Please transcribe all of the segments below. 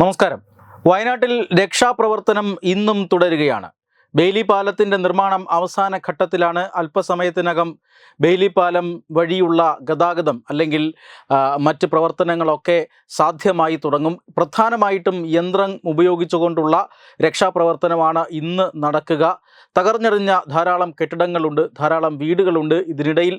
നമസ്കാരം. വയനാട്ടിൽ രക്ഷാപ്രവർത്തനം ഇന്നും തുടരുകയാണ്. ബെയിലി പാലത്തിന്റെ നിർമ്മാണം അവസാന ഘട്ടത്തിലാണ്. അല്പസമയത്തിനകം ബെയിലി പാലം വഴിയുള്ള ഗതാഗതം അല്ലെങ്കിൽ മറ്റ് പ്രവർത്തനങ്ങളൊക്കെ സാധ്യമായി തുടങ്ങും. പ്രധാനമായിട്ടും യന്ത്രം ഉപയോഗിച്ചുകൊണ്ടുള്ള രക്ഷാപ്രവർത്തനമാണ് ഇന്ന് നടക്കുക. തകർന്നെറിഞ്ഞ ധാരാളം കെട്ടിടങ്ങളുണ്ട് ധാരാളം വീടുകളുണ്ട്. ഇതിനിടയിൽ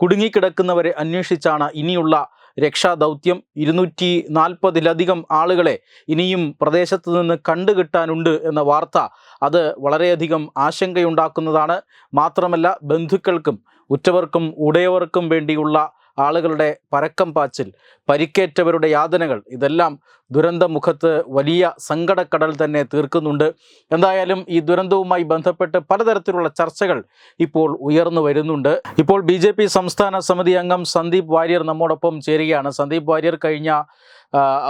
കുടുങ്ങിക്കിടക്കുന്നവരെ അന്വേഷിച്ചാണ് ഇനിയുള്ള രക്ഷാദൗത്യം ഇരുന്നൂറ്റി നാൽപ്പതിലധികം ആളുകളെ ഇനിയും പ്രദേശത്ത് നിന്ന് കണ്ടുകിട്ടാനുണ്ട് എന്ന വാർത്ത അത് വളരെയധികം ആശങ്കയുണ്ടാക്കുന്നതാണ്. മാത്രമല്ല ബന്ധുക്കൾക്കും ഉറ്റവർക്കും ഉടയവർക്കും വേണ്ടിയുള്ള ആളുകളുടെ പരക്കം പാച്ചിൽ പരിക്കേറ്റവരുടെ യാതനകൾ ഇതെല്ലാം ദുരന്തമുഖത്ത് വലിയ സങ്കടക്കടൽ തന്നെ തീർക്കുന്നുണ്ട്. എന്തായാലും ഈ ദുരന്തവുമായി ബന്ധപ്പെട്ട് പലതരത്തിലുള്ള ചർച്ചകൾ ഇപ്പോൾ ഉയർന്നു വരുന്നുണ്ട്. ഇപ്പോൾ ബി സംസ്ഥാന സമിതി അംഗം സന്ദീപ് വാര്യർ നമ്മോടൊപ്പം ചേരുകയാണ്. സന്ദീപ് വാര്യർ കഴിഞ്ഞ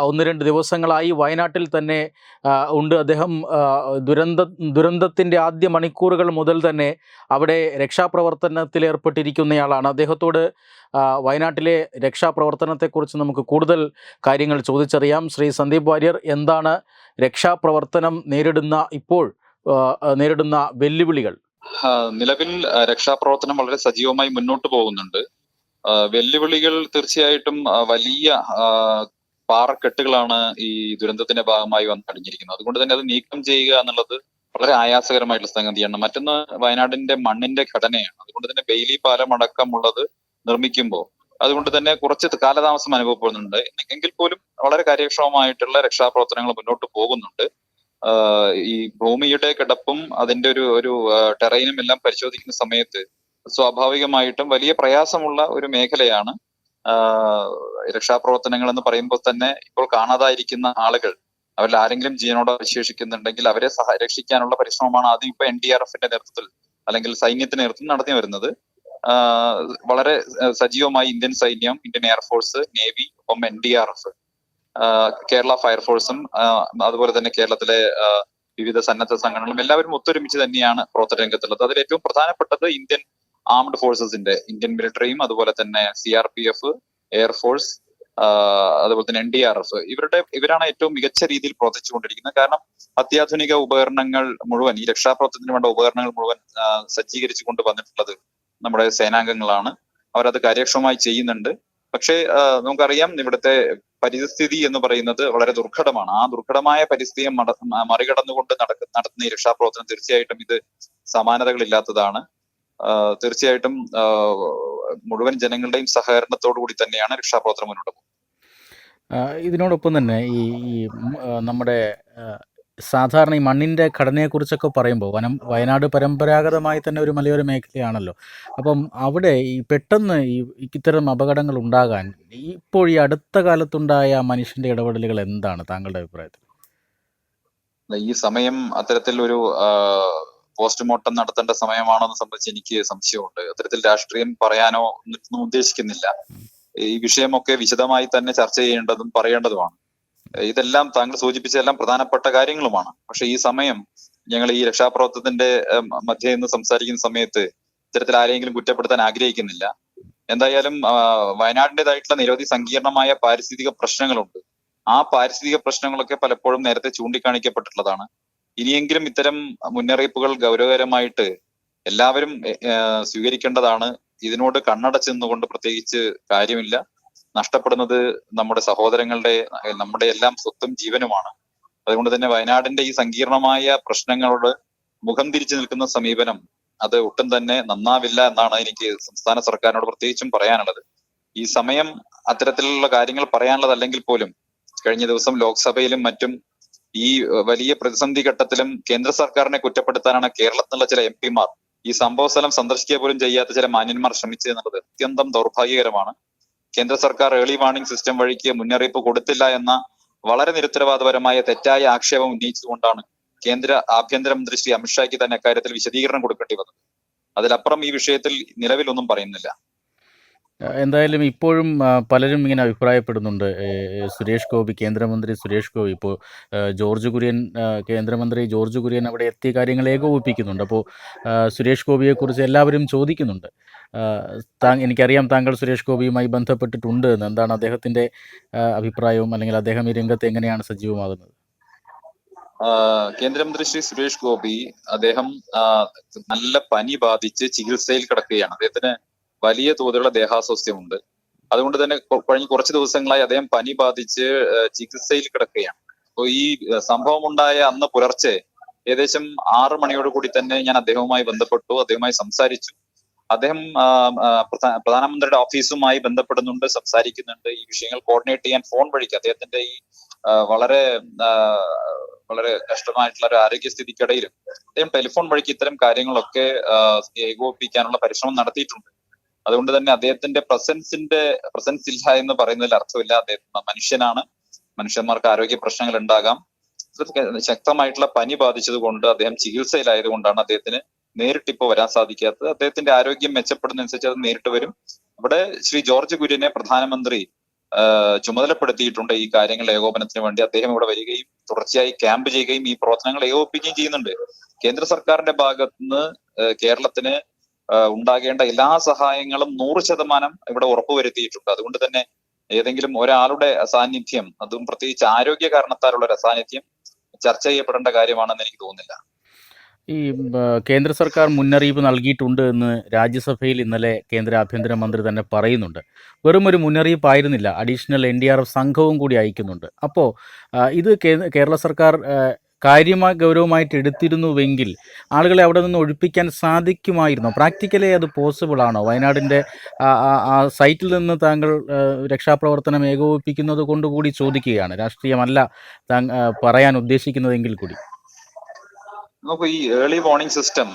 ഒന്ന് രണ്ട് ദിവസങ്ങളായി വയനാട്ടിൽ തന്നെ ഉണ്ട്. അദ്ദേഹം ദുരന്ത ദുരന്തത്തിന്റെ ആദ്യ മണിക്കൂറുകൾ മുതൽ തന്നെ അവിടെ രക്ഷാപ്രവർത്തനത്തിൽ ഏർപ്പെട്ടിരിക്കുന്നയാളാണ്. അദ്ദേഹത്തോട് വയനാട്ടിലെ രക്ഷാപ്രവർത്തനത്തെക്കുറിച്ച് നമുക്ക് കൂടുതൽ കാര്യങ്ങൾ ചോദിച്ചറിയാം. ശ്രീ സന്ദീപ് വാര്യർ എന്താണ് രക്ഷാപ്രവർത്തനം നേരിടുന്ന ഇപ്പോൾ നേരിടുന്ന വെല്ലുവിളികൾ? നിലവിൽ രക്ഷാപ്രവർത്തനം വളരെ സജീവമായി മുന്നോട്ട് പോകുന്നുണ്ട്. വെല്ലുവിളികൾ തീർച്ചയായിട്ടും വലിയ പാറക്കെട്ടുകളാണ് ഈ ദുരന്തത്തിന്റെ ഭാഗമായി വന്നടിഞ്ഞിരിക്കുന്നത് അതുകൊണ്ട് തന്നെ അത് നീക്കം ചെയ്യുക എന്നുള്ളത് വളരെ ആയാസകരമായിട്ടുള്ള സംഗതിയാണ് മറ്റൊന്ന് വയനാടിന്റെ മണ്ണിന്റെ ഘടനയാണ്. അതുകൊണ്ട് തന്നെ ബെയിലി പാലം അടക്കമുള്ളത് നിർമ്മിക്കുമ്പോൾ അതുകൊണ്ട് തന്നെ കുറച്ച് കാലതാമസം അനുഭവപ്പെടുന്നുണ്ട്. എങ്കിൽ പോലും വളരെ കാര്യക്ഷമമായിട്ടുള്ള രക്ഷാപ്രവർത്തനങ്ങൾ മുന്നോട്ട് പോകുന്നുണ്ട്. ഈ ഭൂമിയുടെ കിടപ്പും അതിന്റെ ഒരു ഒരു ടെറൈനും എല്ലാം പരിശോധിക്കുന്ന സമയത്ത് സ്വാഭാവികമായിട്ടും വലിയ പ്രയാസമുള്ള ഒരു മേഖലയാണ് രക്ഷാപ്രവർത്തനങ്ങൾ എന്ന് പറയുമ്പോൾ തന്നെ ഇപ്പോൾ കാണാതായിരിക്കുന്ന ആളുകൾ അവരിൽ ആരെങ്കിലും ജീവനോട് അവശേഷിക്കുന്നുണ്ടെങ്കിൽ അവരെ സഹ രക്ഷിക്കാനുള്ള പരിശ്രമമാണ് ആദ്യം ഇപ്പൊ എൻ ഡി ആർ എഫിന്റെ നേതൃത്വത്തിൽ അല്ലെങ്കിൽ സൈന്യത്തിന്റെ നേതൃത്വം നടത്തി വരുന്നത്. വളരെ സജീവമായി ഇന്ത്യൻ സൈന്യം ഇന്ത്യൻ എയർഫോഴ്സ് നേവി ഒപ്പം N D R F Kerala ഫയർഫോഴ്സും അതുപോലെ തന്നെ കേരളത്തിലെ വിവിധ സന്നദ്ധ സംഘടനകളും എല്ലാവരും ഒത്തൊരുമിച്ച് തന്നെയാണ് പ്രവർത്തന രംഗത്തുള്ളത്. അതിൽ ഏറ്റവും പ്രധാനപ്പെട്ടത് ഇന്ത്യൻ ആംഡ് ഫോഴ്സസിന്റെ ഇന്ത്യൻ മിലിറ്ററിയും അതുപോലെ തന്നെ C R P F air force അതുപോലെ തന്നെ എൻ ഡി ആർ എഫ് ഇവരുടെ ഇവരാണ് ഏറ്റവും മികച്ച രീതിയിൽ പ്രവർത്തിച്ചുകൊണ്ടിരിക്കുന്നത്. കാരണം അത്യാധുനിക ഉപകരണങ്ങൾ മുഴുവൻ ഈ രക്ഷാപ്രവർത്തനത്തിന് വേണ്ട ഉപകരണങ്ങൾ മുഴുവൻ സജ്ജീകരിച്ചു കൊണ്ട് വന്നിട്ടുള്ളത് നമ്മുടെ സേനാംഗങ്ങളാണ്. അവരത് കാര്യക്ഷമമായി ചെയ്യുന്നുണ്ട്. പക്ഷേ നമുക്കറിയാം ഇവിടുത്തെ പരിസ്ഥിതി എന്ന് പറയുന്നത് വളരെ ദുർഘടമാണ്. ആ ദുർഘടമായ പരിസ്ഥിതിയെ മറികടന്നുകൊണ്ട് നടക്ക നടത്തുന്ന ഈ രക്ഷാപ്രവർത്തനം തീർച്ചയായിട്ടും ഇത് സമാനതകളില്ലാത്തതാണ്. തീർച്ചയായിട്ടും മുഴുവൻ ജനങ്ങളുടെയും സഹകരണത്തോടു കൂടി തന്നെയാണ് രക്ഷാപ്രവർത്തനം മുന്നോട്ട് പോകുന്നത്. ഇതിനോടൊപ്പം തന്നെ ഈ ഈ നമ്മുടെ സാധാരണ ഈ മണ്ണിന്റെ ഘടനയെക്കുറിച്ചൊക്കെ പറയുമ്പോൾ വനം വയനാട് പരമ്പരാഗതമായി തന്നെ ഒരു മലയോര മേഖലയാണല്ലോ. അപ്പം അവിടെ ഈ പെട്ടെന്ന് ഈ ഇത്തരം അപകടങ്ങൾ ഉണ്ടാകാൻ ഇപ്പോൾ ഈ അടുത്ത കാലത്തുണ്ടായ മനുഷ്യന്റെ ഇടപെടലുകൾ എന്താണ് താങ്കളുടെ അഭിപ്രായത്തിൽ? ഈ സമയം അത്തരത്തിൽ ഒരു പോസ്റ്റ്മോർട്ടം നടത്തേണ്ട സമയമാണോന്ന് സംബന്ധിച്ച് എനിക്ക് സംശയമുണ്ട്. അത്തരത്തിൽ രാഷ്ട്രീയം പറയാനോ ഒന്നും ഉദ്ദേശിക്കുന്നില്ല. ഈ വിഷയമൊക്കെ വിശദമായി തന്നെ ചർച്ച ചെയ്യേണ്ടതും പറയേണ്ടതുമാണ്. ഇതെല്ലാം താങ്കൾ സൂചിപ്പിച്ച എല്ലാം പ്രധാനപ്പെട്ട കാര്യങ്ങളുമാണ്. പക്ഷെ ഈ സമയം ഞങ്ങൾ ഈ രക്ഷാപ്രവർത്തനത്തിന്റെ മധ്യേ നിന്ന് സംസാരിക്കുന്ന സമയത്ത് ഇത്തരത്തിൽ ആരെങ്കിലും കുറ്റപ്പെടുത്താൻ ആഗ്രഹിക്കുന്നില്ല. എന്തായാലും വയനാടിന്റെതായിട്ടുള്ള നിരവധി സങ്കീർണമായ പാരിസ്ഥിതിക പ്രശ്നങ്ങളുണ്ട്. ആ പാരിസ്ഥിതിക പ്രശ്നങ്ങളൊക്കെ പലപ്പോഴും നേരത്തെ ചൂണ്ടിക്കാണിക്കപ്പെട്ടിട്ടുള്ളതാണ്. ഇനിയെങ്കിലും ഇത്തരം മുന്നറിയിപ്പുകൾ ഗൗരവകരമായിട്ട് എല്ലാവരും സ്വീകരിക്കേണ്ടതാണ്. ഇതിനോട് കണ്ണടച്ച് നിന്നുകൊണ്ട് പ്രത്യേകിച്ച് കാര്യമില്ല. നഷ്ടപ്പെടുന്നത് നമ്മുടെ സഹോദരങ്ങളുടെ നമ്മുടെ എല്ലാം സ്വത്തും ജീവനുമാണ്. അതുകൊണ്ട് തന്നെ വയനാടിന്റെ ഈ സങ്കീർണമായ പ്രശ്നങ്ങളോട് മുഖം തിരിച്ചു നിൽക്കുന്ന സമീപനം അത് ഒട്ടും തന്നെ നന്നാവില്ല എന്നാണ് എനിക്ക് സംസ്ഥാന സർക്കാരിനോട് പ്രത്യേകിച്ചും പറയാനുള്ളത്. ഈ സമയം അത്തരത്തിലുള്ള കാര്യങ്ങൾ പറയാനുള്ളതല്ലെങ്കിൽ പോലും കഴിഞ്ഞ ദിവസം ലോക്സഭയിലും മറ്റും ഈ വലിയ പ്രതിസന്ധി ഘട്ടത്തിലും കേന്ദ്ര സർക്കാരിനെ കുറ്റപ്പെടുത്താനാണ് കേരളത്തിലുള്ള ചില എം പിമാർ ഈ സംഭവ സ്ഥലം സന്ദർശിക്കുക പോലും ചെയ്യാത്ത ചില മാന്യന്മാർ ശ്രമിച്ചത് എന്നുള്ളത് അത്യന്തം ദൗർഭാഗ്യകരമാണ്. കേന്ദ്ര സർക്കാർ ഏർലി വാർണിംഗ് സിസ്റ്റം വഴിക്ക് മുന്നറിയിപ്പ് കൊടുത്തില്ല എന്ന വളരെ നിരുത്തരവാദപരമായ തെറ്റായ ആക്ഷേപം ഉന്നയിച്ചുകൊണ്ടാണ് കേന്ദ്ര ആഭ്യന്തരമന്ത്രി ശ്രീ അമിത്ഷായ്ക്ക് തന്നെ അക്കാര്യത്തിൽ വിശദീകരണം കൊടുക്കേണ്ടി വന്നത്. അതിലപ്പുറം ഈ വിഷയത്തിൽ നിലവിലൊന്നും പറയുന്നില്ല. എന്തായാലും ഇപ്പോഴും പലരും ഇങ്ങനെ അഭിപ്രായപ്പെടുന്നുണ്ട്. സുരേഷ് ഗോപി കേന്ദ്രമന്ത്രി സുരേഷ് ഗോപി. ഇപ്പോൾ ജോർജ് കുര്യൻ കേന്ദ്രമന്ത്രി ജോർജ് കുര്യൻ അവിടെ എത്തിയ കാര്യങ്ങൾ ഏകോപിപ്പിക്കുന്നുണ്ട്. അപ്പോൾ സുരേഷ് ഗോപിയെക്കുറിച്ച് എല്ലാവരും ചോദിക്കുന്നുണ്ട്. താ എനിക്കറിയാം താങ്കൾ സുരേഷ് ഗോപിയുമായി ബന്ധപ്പെട്ടിട്ടുണ്ട് എന്ന്. എന്താണ് അദ്ദേഹത്തിന്റെ അഭിപ്രായവും അല്ലെങ്കിൽ അദ്ദേഹം ഈ രംഗത്ത് എങ്ങനെയാണ് സജീവമാകുന്നത്? കേന്ദ്രമന്ത്രി ശ്രീ സുരേഷ് ഗോപി അദ്ദേഹം നല്ല പനി ബാധിച്ച് ചികിത്സയിൽ കിടക്കുകയാണ്. അദ്ദേഹത്തിന് വലിയ തോതിലുള്ള ദേഹാസ്വാസ്ഥ്യമുണ്ട്. അതുകൊണ്ട് തന്നെ കഴിഞ്ഞ കുറച്ച് ദിവസങ്ങളായി അദ്ദേഹം പനി ബാധിച്ച് ചികിത്സയിൽ കിടക്കുകയാണ്. അപ്പോൾ ഈ സംഭവം ഉണ്ടായ അന്ന് പുലർച്ചെ ഏകദേശം ആറ് മണിയോട് കൂടി തന്നെ ഞാൻ അദ്ദേഹവുമായി ബന്ധപ്പെട്ടു അദ്ദേഹവുമായി സംസാരിച്ചു. അദ്ദേഹം പ്രധാനമന്ത്രിയുടെ ഓഫീസുമായി ബന്ധപ്പെടുന്നുണ്ട് സംസാരിക്കുന്നുണ്ട്. ഈ വിഷയങ്ങൾ കോർഡിനേറ്റ് ചെയ്യാൻ ഫോൺ വഴിക്ക് അദ്ദേഹത്തിന്റെ ഈ വളരെ വളരെ കഷ്ടമായിട്ടുള്ള ഒരു ആരോഗ്യസ്ഥിതിക്കിടയിലും അദ്ദേഹം ടെലിഫോൺ വഴിക്ക് ഇത്തരം കാര്യങ്ങളൊക്കെ ഏകോപിപ്പിക്കാനുള്ള പരിശ്രമം നടത്തിയിട്ടുണ്ട്. അതുകൊണ്ട് തന്നെ അദ്ദേഹത്തിന്റെ പ്രസൻസിന്റെ പ്രസൻസ് ഇല്ല എന്ന് പറയുന്നതിൽ അർത്ഥമില്ല. അദ്ദേഹം മനുഷ്യനാണ്. മനുഷ്യന്മാർക്ക് ആരോഗ്യ പ്രശ്നങ്ങൾ ഉണ്ടാകാം. ശക്തമായിട്ടുള്ള പനി ബാധിച്ചത് കൊണ്ട് അദ്ദേഹം ചികിത്സയിലായത് കൊണ്ടാണ് അദ്ദേഹത്തിന് നേരിട്ട് ഇപ്പോൾ വരാൻ സാധിക്കാത്തത്. അദ്ദേഹത്തിന്റെ ആരോഗ്യം മെച്ചപ്പെടുന്നതനുസരിച്ച് അത് നേരിട്ട് വരും. അവിടെ ശ്രീ ജോർജ് കുര്യനെ പ്രധാനമന്ത്രി ചുമതലപ്പെടുത്തിയിട്ടുണ്ട് ഈ കാര്യങ്ങൾ ഏകോപനത്തിന് വേണ്ടി. അദ്ദേഹം ഇവിടെ വരികയും തുടർച്ചയായി ക്യാമ്പ് ചെയ്യുകയും ഈ പ്രവർത്തനങ്ങൾ ഏകോപിപ്പിക്കുകയും ചെയ്യുന്നുണ്ട്. കേന്ദ്ര സർക്കാരിന്റെ ഭാഗത്തുനിന്ന് കേരളത്തിന് ഉണ്ടാകേണ്ട എല്ലാ സഹായങ്ങളും നൂറ് ശതമാനം ഇവിടെ ഉറപ്പുവരുത്തിയിട്ടുണ്ട്. അതുകൊണ്ട് തന്നെ ഏതെങ്കിലും ഒരാളുടെ അസാന്നിധ്യം അതും പ്രത്യേകിച്ച് ആരോഗ്യ കാരണത്താലുള്ള ഒരു അസാന്നിധ്യം ചർച്ച ചെയ്യപ്പെടേണ്ട കാര്യമാണെന്ന് എനിക്ക് തോന്നുന്നില്ല. ഈ കേന്ദ്ര സർക്കാർ മുന്നറിയിപ്പ് നൽകിയിട്ടുണ്ട് എന്ന് രാജ്യസഭയിൽ ഇന്നലെ കേന്ദ്ര ആഭ്യന്തരമന്ത്രി തന്നെ പറയുന്നുണ്ട്. വെറും ഒരു മുന്നറിയിപ്പായിരുന്നില്ല. Additional N D R F സംഘവും കൂടി അയക്കുന്നുണ്ട്. അപ്പോൾ ഇത് കേരള സർക്കാർ കാര്യമായി ഗൗരവമായിട്ട് എടുത്തിരുന്നുവെങ്കിൽ ആളുകളെ അവിടെ നിന്ന് ഒഴിപ്പിക്കാൻ സാധിക്കുമായിരുന്നു. പ്രാക്ടിക്കലി അത് പോസിബിൾ ആണോ? വയനാടിന്റെ ആ- സൈറ്റിൽ നിന്ന് താങ്കൾ രക്ഷാപ്രവർത്തനം ഏകോപിപ്പിക്കുന്നത് കൊണ്ടുകൂടി ചോദിക്കുകയാണ്. രാഷ്ട്രീയമല്ല പറയാൻ ഉദ്ദേശിക്കുന്നതെങ്കിൽ കൂടി. നമുക്ക് ഈ ഏർലി വാർണിംഗ് സിസ്റ്റം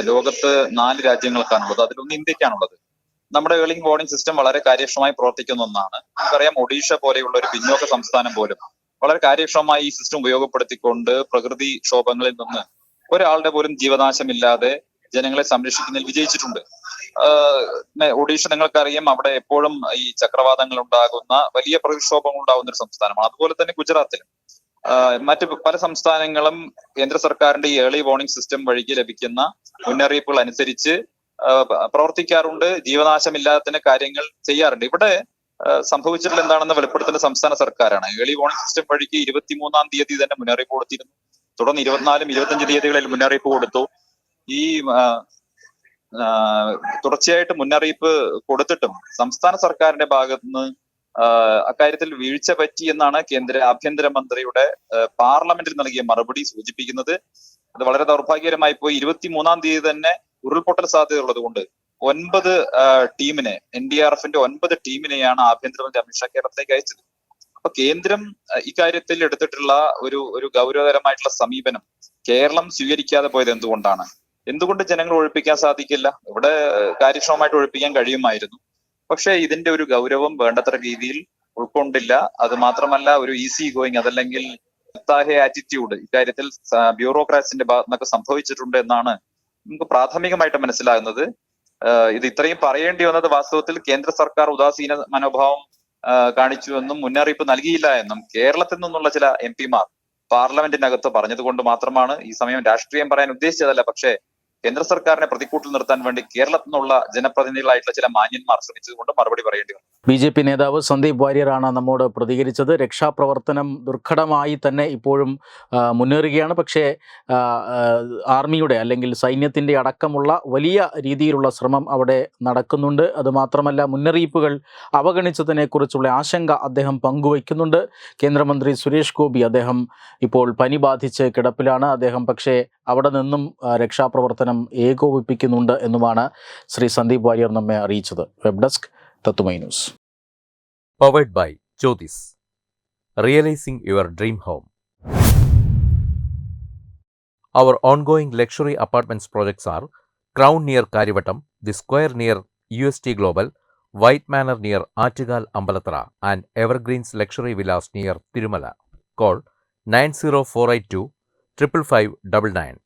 ലോകത്ത് നാല് രാജ്യങ്ങൾക്കാണുള്ളത്. അതിലൊന്ന് ഇന്ത്യക്കാണുള്ളത്. നമ്മുടെ ഏർലി വാർണിംഗ് സിസ്റ്റം വളരെ കാര്യക്ഷമമായി പ്രവർത്തിക്കുന്ന ഒന്നാണ്. നമുക്കറിയാം ഒഡീഷ പോലെയുള്ള ഒരു പിന്നോക്ക സംസ്ഥാനം പോലും വളരെ കാര്യക്ഷമമായി ഈ സിസ്റ്റം ഉപയോഗപ്പെടുത്തിക്കൊണ്ട് പ്രകൃതി ക്ഷോഭങ്ങളിൽ നിന്ന് ഒരാളുടെ പോലും ജീവനാശമില്ലാതെ ജനങ്ങളെ സംരക്ഷിക്കുന്നതിൽ വിജയിച്ചിട്ടുണ്ട്. ഒഡീഷ നിങ്ങൾക്കറിയാം അവിടെ എപ്പോഴും ഈ ചക്രവാതങ്ങൾ ഉണ്ടാകുന്ന വലിയ പ്രതിക്ഷോഭങ്ങൾ ഉണ്ടാകുന്ന ഒരു സംസ്ഥാനമാണ്. അതുപോലെ തന്നെ ഗുജറാത്തിലും. മറ്റ് പല സംസ്ഥാനങ്ങളും കേന്ദ്ര സർക്കാരിന്റെ ഈ ഏർലി വാർണിംഗ് സിസ്റ്റം വഴിക്ക് ലഭിക്കുന്ന മുന്നറിയിപ്പുകൾ അനുസരിച്ച് പ്രവർത്തിക്കാറുണ്ട്. ജീവനാശമില്ലാതെ ജീവനാശമില്ലാത്തതിന് കാര്യങ്ങൾ ചെയ്യാറുണ്ട്. ഇവിടെ സംഭവിച്ചിട്ടുള്ള എന്താണെന്ന് വെളിപ്പെടുത്തുന്ന സംസ്ഥാന സർക്കാരാണ്. ഏളി വാർണിംഗ് സിസ്റ്റം വഴിക്ക് ഇരുപത്തിമൂന്നാം തീയതി തന്നെ മുന്നറിയിപ്പ് കൊടുത്തിരുന്നു. തുടർന്ന് ഇരുപത്തിനാലും ഇരുപത്തഞ്ച് തീയതികളിൽ മുന്നറിയിപ്പ് കൊടുത്തു. ഈ തുടർച്ചയായിട്ട് മുന്നറിയിപ്പ് കൊടുത്തിട്ടും സംസ്ഥാന സർക്കാരിന്റെ ഭാഗത്തുനിന്ന് നിന്ന് അക്കാര്യത്തിൽ വീഴ്ച പറ്റി എന്നാണ് കേന്ദ്ര ആഭ്യന്തരമന്ത്രിയുടെ മന്ത്രിയുടെ പാർലമെന്റിൽ നൽകിയ മറുപടി സൂചിപ്പിക്കുന്നത്. അത് വളരെ ദൗർഭാഗ്യകരമായി പോയി. ഇരുപത്തിമൂന്നാം തീയതി തന്നെ ഉരുൾപൊട്ടൽ സാധ്യതയുള്ളത് കൊണ്ട് ഒൻപത് ടീമിനെ എൻ ഡി ആർ എഫിന്റെ ഒൻപത് ടീമിനെയാണ് ആഭ്യന്തരമന്ത്രി അമിത്ഷാ കേരളത്തിലേക്ക് അയച്ചത്. അപ്പൊ കേന്ദ്രം ഇക്കാര്യത്തിൽ എടുത്തിട്ടുള്ള ഒരു ഒരു ഗൗരവകരമായിട്ടുള്ള സമീപനം കേരളം സ്വീകരിക്കാതെ പോയത് എന്തുകൊണ്ടാണ്? എന്തുകൊണ്ട് ജനങ്ങൾ ഒഴിപ്പിക്കാൻ സാധിക്കില്ല? ഇവിടെ കാര്യക്ഷമമായിട്ട് ഒഴിപ്പിക്കാൻ കഴിയുമായിരുന്നു. പക്ഷെ ഇതിന്റെ ഒരു ഗൗരവം വേണ്ടത്ര രീതിയിൽ ഉൾക്കൊണ്ടില്ല. അത് മാത്രമല്ല ഒരു ഈസി ഗോയിങ് അതല്ലെങ്കിൽ ആറ്റിറ്റ്യൂഡ് ഇക്കാര്യത്തിൽ ബ്യൂറോക്രാറ്റ്സിന്റെ ഭാഗത്തുനിന്നൊക്കെ സംഭവിച്ചിട്ടുണ്ട് എന്നാണ് നമുക്ക് പ്രാഥമികമായിട്ട് മനസ്സിലാകുന്നത്. ഇത് ഇത്രയും പറയേണ്ടി വന്നത് വാസ്തവത്തിൽ കേന്ദ്ര സർക്കാർ ഉദാസീന മനോഭാവം കാണിച്ചു എന്നും മുന്നറിയിപ്പ് നൽകിയില്ല എന്നും കേരളത്തിൽ നിന്നുള്ള ചില എം പിമാർ പാർലമെന്റിനകത്ത് പറഞ്ഞതുകൊണ്ട് മാത്രമാണ് ഈ സമയം രാഷ്ട്രീയം പറയാൻ ഉദ്ദേശിച്ചതല്ല. പക്ഷേ കേന്ദ്ര സർക്കാരിനെ പ്രതിക്കൂട്ടിൽ നിർത്താൻ വേണ്ടി കേരളത്തിൽ നിന്നുള്ള ജനപ്രതിനിധികളായിട്ടുള്ള ചില മാന്യന്മാർ ശ്രമിച്ചതുകൊണ്ട് മറുപടി പറയേണ്ടി വന്നു. ബി ജെ പി നേതാവ് സന്ദീപ് വാര്യറാണ് നമ്മോട് പ്രതികരിച്ചത്. രക്ഷാപ്രവർത്തനം ദുർഘടമായി തന്നെ ഇപ്പോഴും മുന്നേറുകയാണ്. പക്ഷേ ആർമിയുടെ അല്ലെങ്കിൽ സൈന്യത്തിന്റെ അടക്കമുള്ള വലിയ രീതിയിലുള്ള ശ്രമം അവിടെ നടക്കുന്നുണ്ട്. അതുമാത്രമല്ല മുന്നറിയിപ്പുകൾ അവഗണിച്ചതിനെക്കുറിച്ചുള്ള ആശങ്ക അദ്ദേഹം പങ്കുവയ്ക്കുന്നുണ്ട്. കേന്ദ്രമന്ത്രി സുരേഷ് ഗോപി അദ്ദേഹം ഇപ്പോൾ പനി ബാധിച്ച് കിടപ്പിലാണ്. അദ്ദേഹം പക്ഷേ അവിടെ നിന്നും ആ, രക്ഷാപ്രവർത്തനം ഏകോപിപ്പിക്കുന്നുണ്ട് എന്നുമാണ് ശ്രീ സന്ദീപ് വാര്യർ നമ്മെ അറിയിച്ചത് വെബ് ഡെസ്ക് തത്തുമൈ news powered by Jyotis. Realizing your dream home. Our ongoing luxury apartments projects are Crown near Karivatam, The Square near UST Global, White Manor near Artigal Ambalatra, and Evergreens Luxury Villas near Tirumala. Call 90482 555